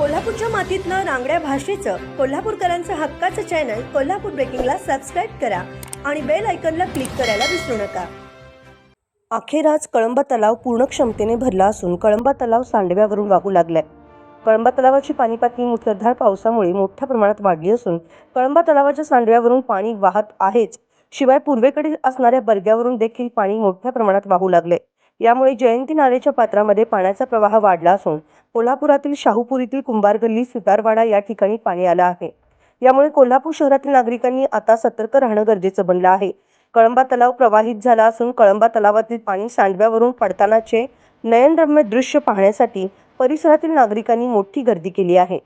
कोल्हापूरच्या मातीतनं रांगड्या भाषेचं कोल्हापूरकरांचं हक्काचं चॅनल कोल्हापूर ब्रेकिंगला सबस्क्राईब करा आणि बेल आयकनला क्लिक करायला विसरू नका. अखेर आज कळंबा तलाव पूर्ण क्षमतेने भरला असून कळंबा तलाव सांडव्यावरून वाहू लागलाय. कळंबा तलावाची पाणी पातळी मुसळधार पावसामुळे मोठ्या प्रमाणात वाढली असून कळंबा तलावाच्या सांडव्यावरून पाणी वाहत आहेच. शिवाय पूर्वेकडील असणाऱ्या बर्ग्यावरून देखील पाणी मोठ्या प्रमाणात वाहू लागले यामुळे जयंती नालेच्या पात्रामध्ये पाण्याचा प्रवाह वाढला असून कोल्हापुरातील शाहूपुरीतील कुंभार गल्ली सुतारवाडा या ठिकाणी पाणी आलं आहे. यामुळे कोल्हापूर शहरातील नागरिकांनी आता सतर्क राहणं गरजेचं बनलं आहे. कळंबा तलाव प्रवाहित झाला असून कळंबा तलावातील पाणी सांडव्यावरून पडतानाचे नयनरम्य दृश्य पाहण्यासाठी परिसरातील नागरिकांनी मोठी गर्दी केली आहे.